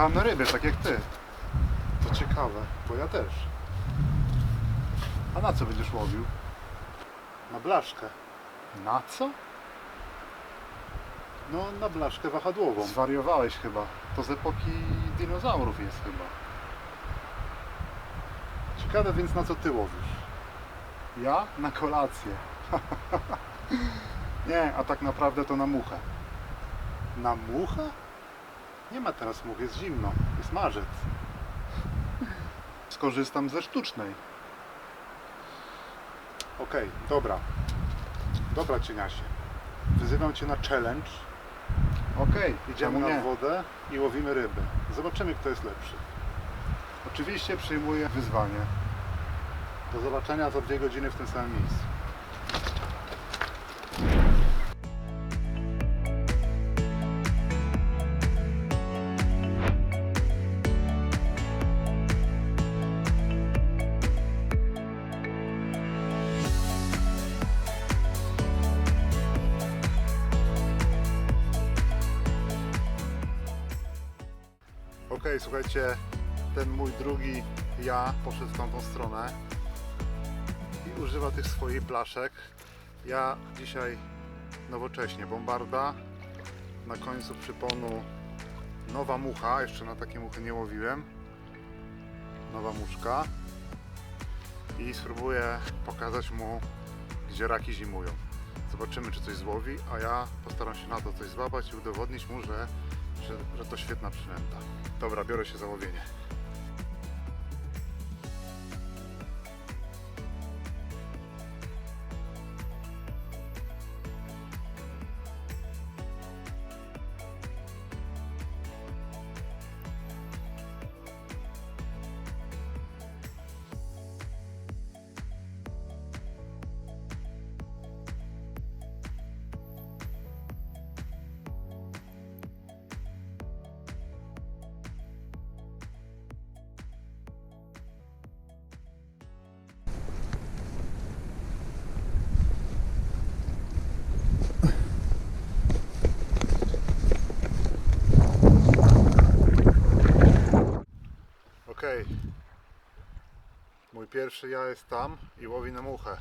Przyjechałem na ryby, tak jak ty. To ciekawe, bo ja też. A na co będziesz łowił? Na blaszkę. Na co? No, na blaszkę wahadłową. Zwariowałeś chyba. To z epoki dinozaurów jest chyba. Ciekawe więc na co ty łowisz? Ja? Na kolację. Nie, a tak naprawdę to na muchę. Na muchę? Nie ma teraz much, jest zimno. Jest marzec. Skorzystam ze sztucznej. Okej, dobra. Dobra cieniasie. Wyzywam cię na challenge. Okej, idziemy czemu na nie? wodę i łowimy ryby. Zobaczymy kto jest lepszy. Oczywiście przyjmuję wyzwanie. Do zobaczenia za dwie godziny w tym samym miejscu. Słuchajcie, ten mój drugi ja poszedł w tamtą stronę i używa tych swoich blaszek. Ja dzisiaj nowocześnie bombarda, na końcu przyponu nowa mucha, jeszcze na takie muchy nie łowiłem. Nowa muszka i spróbuję pokazać mu, gdzie raki zimują. Zobaczymy, czy coś złowi, a ja postaram się na to coś złapać i udowodnić mu, że, że, to świetna przynęta. Dobra, biorę się za Okej. Mój pierwszy ja jest tam i łowi na muchę.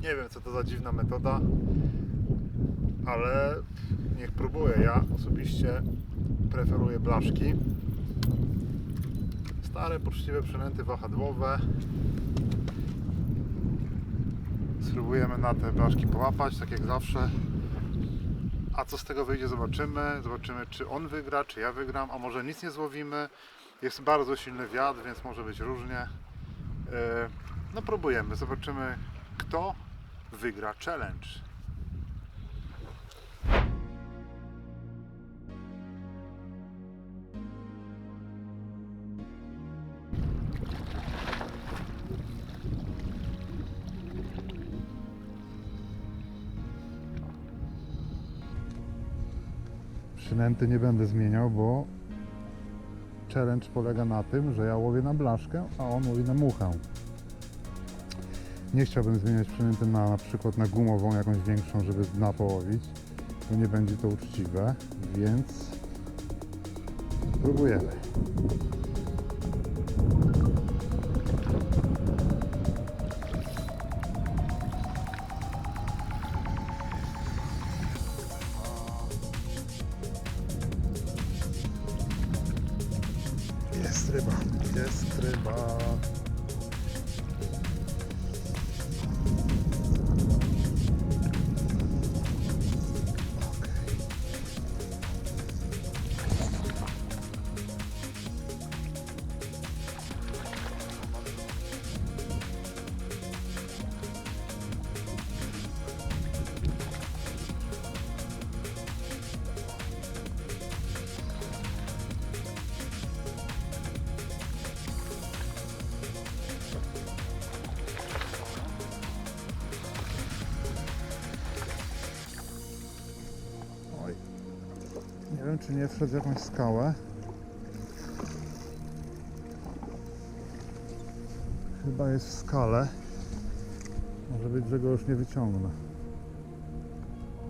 Nie wiem co to za dziwna metoda, ale niech próbuję. Ja osobiście preferuję blaszki. Stare, poczciwe przynęty wahadłowe. Spróbujemy na te blaszki połapać, tak jak zawsze. A co z tego wyjdzie, zobaczymy. Zobaczymy, czy on wygra, czy ja wygram, a może nic nie złowimy. Jest bardzo silny wiatr, więc może być różnie. E, No próbujemy, zobaczymy kto wygra challenge. Przynęty nie będę zmieniał, bo challenge polega na tym, że ja łowię na blaszkę, a on łowi na muchę. Nie chciałbym zmieniać przynęty na na przykład na gumową, jakąś większą, żeby dna połowić, bo nie będzie to uczciwe, więc próbujemy. Jest czy nie wszedł w jakąś skałę. Chyba jest w skale. Może być, że go już nie wyciągnę.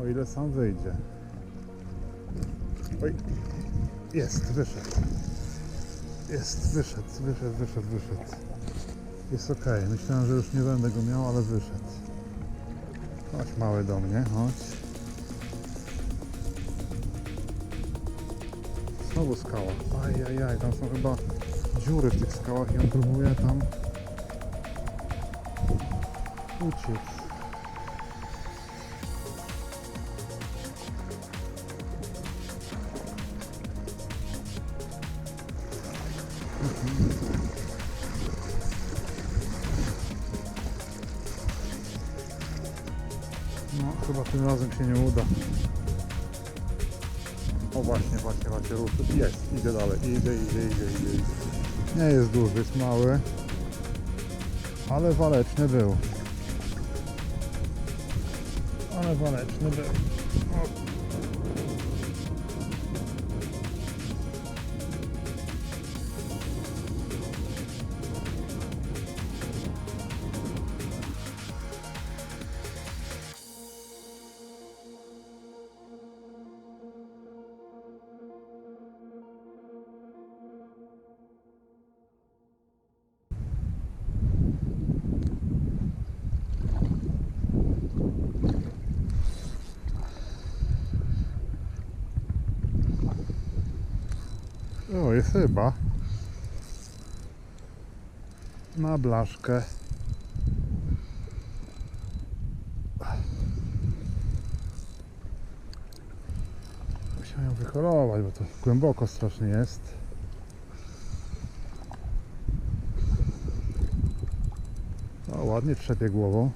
O ile sam wyjdzie. Oj. Jest, wyszedł. Jest, wyszedł, wyszedł, wyszedł, wyszedł. Jest ok. Myślałem, że już nie będę go miał, ale wyszedł. Chodź mały do mnie, chodź. Znowu skała. Ajajaj, tam są chyba dziury w tych skałach i on próbuje tam uciec. No, chyba tym razem się nie uda. O właśnie, właśnie, właśnie, ruszył. Jest, idzie dalej, idzie, idzie, idzie, idzie. idzie. Nie jest duży, jest mały. Ale waleczny był. Ale waleczny był. O, jest chyba. Na blaszkę. Musiałem ją wycholować, bo to głęboko strasznie jest. O, ładnie trzepie głową.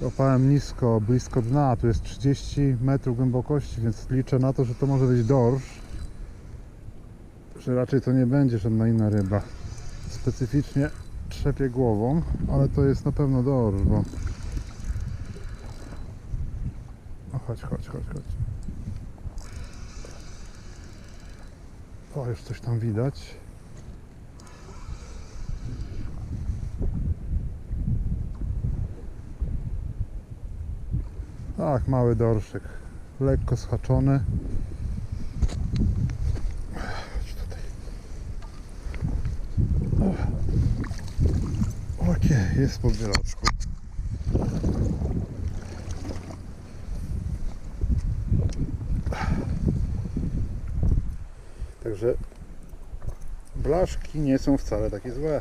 Łapałem nisko, blisko dna, tu jest 30 metrów głębokości, więc liczę na to, że to może być dorsz. Że raczej to nie będzie żadna inna ryba. Specyficznie trzepie głową, ale to jest na pewno dorsz, bo... O, chodź, chodź, chodź, chodź. O, już coś tam widać. Tak, mały dorszyk. Lekko schaczony. Okej, jest pod wielaczką. Także blaszki nie są wcale takie złe.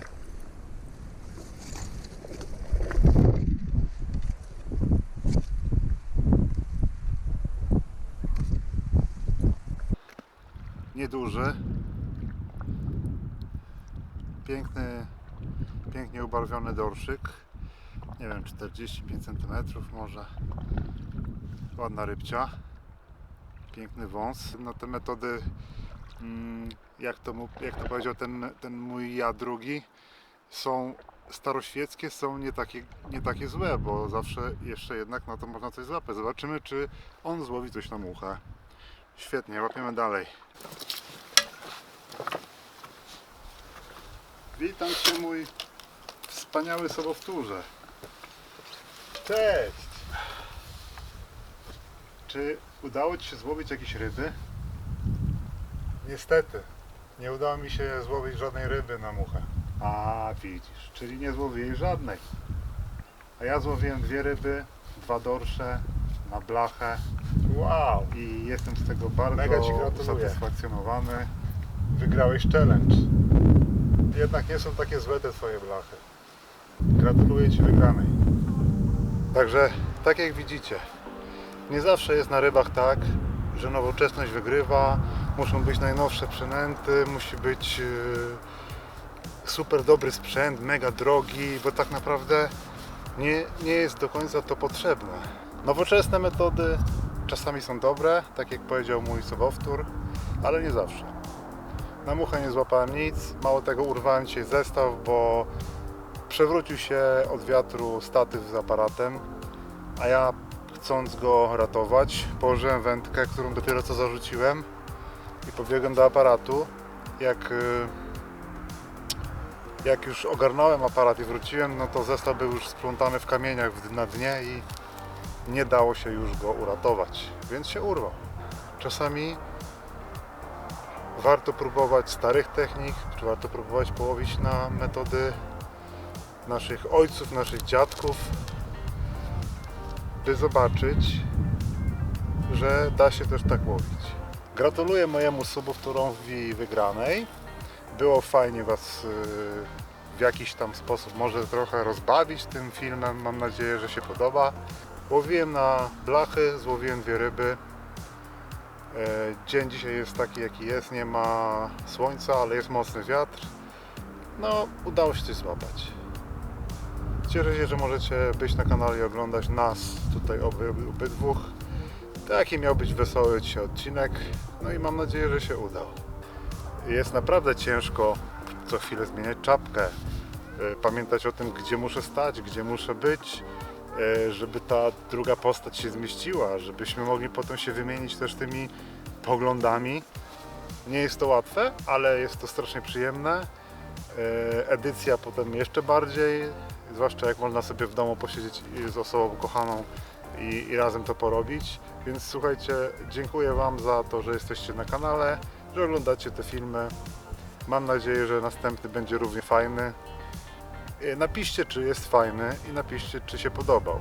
Nieduży. Piękny, pięknie ubarwiony dorszyk. Nie wiem, 45 cm może. Ładna rybcia. Piękny wąs. No te metody, mm, jak to, jak to powiedział ten, ten mój ja drugi, są staroświeckie, są nie takie, nie takie złe, bo zawsze jeszcze jednak na to można coś złapać. Zobaczymy, czy on złowi coś na muchę. Świetnie, łapiemy dalej. Witam Cię mój wspaniały sobowtórze. Cześć! Czy udało Ci się złowić jakieś ryby? Niestety, nie udało mi się złowić żadnej ryby na muchę. A widzisz, czyli nie złowiłeś żadnej. A ja złowiłem dwie ryby, dwa dorsze na blachę Wow, i jestem z tego bardzo Mega Ci gratuluję. usatysfakcjonowany. wygrałeś challenge. Jednak nie są takie złe te Twoje blachy. Gratuluję Ci wygranej. Także, tak jak widzicie, nie zawsze jest na rybach tak, że nowoczesność wygrywa, muszą być najnowsze przynęty, musi być e, super dobry sprzęt, mega drogi, bo tak naprawdę nie, nie jest do końca to potrzebne. Nowoczesne metody czasami są dobre, tak jak powiedział mój sobowtór, ale nie zawsze. Na muchę nie złapałem nic, mało tego urwałem dzisiaj zestaw, bo przewrócił się od wiatru statyw z aparatem, a ja chcąc go ratować, położyłem wędkę, którą dopiero co zarzuciłem i pobiegłem do aparatu. Jak, y, jak już ogarnąłem aparat i wróciłem, no to zestaw był już splątany w kamieniach na dnie i nie dało się już go uratować, więc się urwał. Czasami warto próbować starych technik, warto próbować połowić na metody naszych ojców, naszych dziadków, by zobaczyć, że da się też tak łowić. Gratuluję mojemu subowtórowi wygranej. Było fajnie Was yy, w jakiś tam sposób może trochę rozbawić tym filmem. Mam nadzieję, że się podoba. Łowiłem na blachy, złowiłem dwie ryby. E, Dzień dzisiaj jest taki jaki jest, nie ma słońca, ale jest mocny wiatr. No, udało się coś złapać. Cieszę się, że możecie być na kanale i oglądać nas tutaj oby, obydwóch. Taki miał być wesoły dzisiaj odcinek. No i mam nadzieję, że się udał. Jest naprawdę ciężko co chwilę zmieniać czapkę. e, Pamiętać o tym, gdzie muszę stać, gdzie muszę być, żeby ta druga postać się zmieściła, żebyśmy mogli potem się wymienić też tymi poglądami. Nie jest to łatwe, ale jest to strasznie przyjemne. E, Edycja potem jeszcze bardziej, zwłaszcza jak można sobie w domu posiedzieć z osobą kochaną i, i razem to porobić. Więc słuchajcie, dziękuję Wam za to, że jesteście na kanale, że oglądacie te filmy. Mam nadzieję, że następny będzie równie fajny. E, Napiszcie, czy jest fajny i napiszcie, czy się podobał.